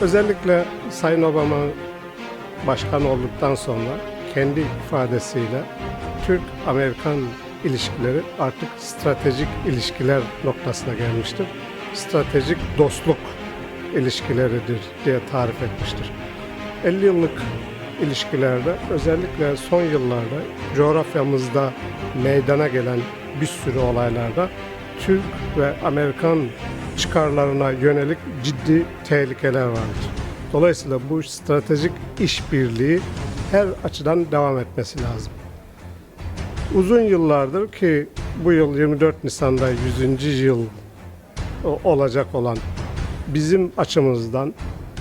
Özellikle Sayın Obama başkan olduktan sonra kendi ifadesiyle Türk-Amerikan ilişkileri artık stratejik ilişkiler noktasına gelmiştir. Stratejik dostluk ilişkileridir diye tarif etmiştir. 50 yıllık ilişkilerde özellikle son yıllarda coğrafyamızda meydana gelen bir sürü olaylarda Türk ve Amerikan çıkarlarına yönelik ciddi tehlikeler vardır. Dolayısıyla bu stratejik işbirliği her açıdan devam etmesi lazım. Uzun yıllardır ki bu yıl 24 Nisan'da 100. yıl olacak olan bizim açımızdan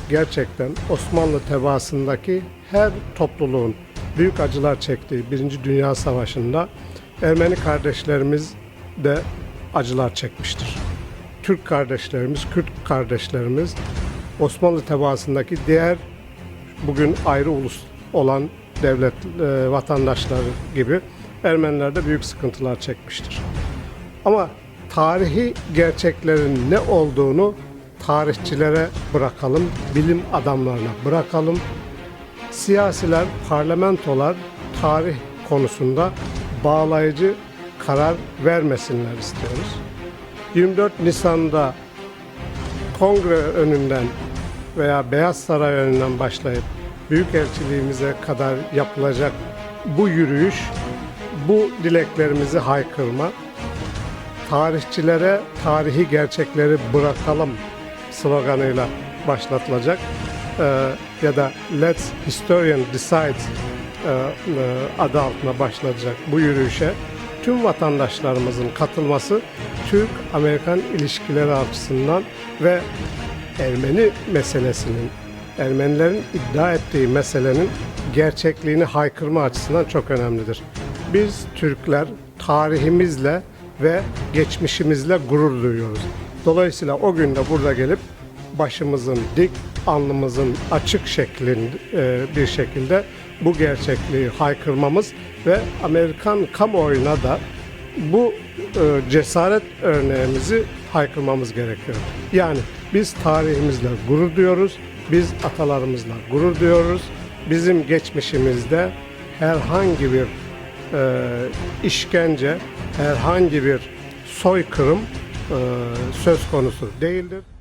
gerçekten Osmanlı tebaasındaki her topluluğun büyük acılar çektiği Birinci Dünya Savaşı'nda Ermeni kardeşlerimiz de acılar çekmiştir. Türk kardeşlerimiz, Kürt kardeşlerimiz Osmanlı tebaasındaki diğer bugün ayrı ulus olan devlet e, vatandaşları gibi Ermeniler de büyük sıkıntılar çekmiştir. Ama tarihi gerçeklerin ne olduğunu tarihçilere bırakalım, bilim adamlarına bırakalım. Siyasiler, parlamentolar tarih konusunda bağlayıcı karar vermesinler istiyoruz. 24 Nisan'da kongre önünden veya Beyaz Saray önünden başlayıp Büyükelçiliğimize kadar yapılacak bu yürüyüş, bu dileklerimizi haykırma, tarihçilere tarihi gerçekleri bırakalım sloganıyla başlatılacak. Ee, ya da Let's Historian Decide e, e, adı altına başlatacak bu yürüyüşe tüm vatandaşlarımızın katılması Türk-Amerikan ilişkileri açısından ve Ermeni meselesinin, Ermenilerin iddia ettiği meselenin gerçekliğini haykırma açısından çok önemlidir. Biz Türkler tarihimizle ve geçmişimizle gurur duyuyoruz. Dolayısıyla o günde burada gelip başımızın dik, alnımızın açık şeklinde bir şekilde bu gerçekliği haykırmamız ve Amerikan kamuoyuna da bu e, cesaret örneğimizi haykırmamız gerekiyor. Yani biz tarihimizle gurur duyuyoruz, biz atalarımızla gurur duyuyoruz. Bizim geçmişimizde herhangi bir e, işkence, herhangi bir soykırım e, söz konusu değildir.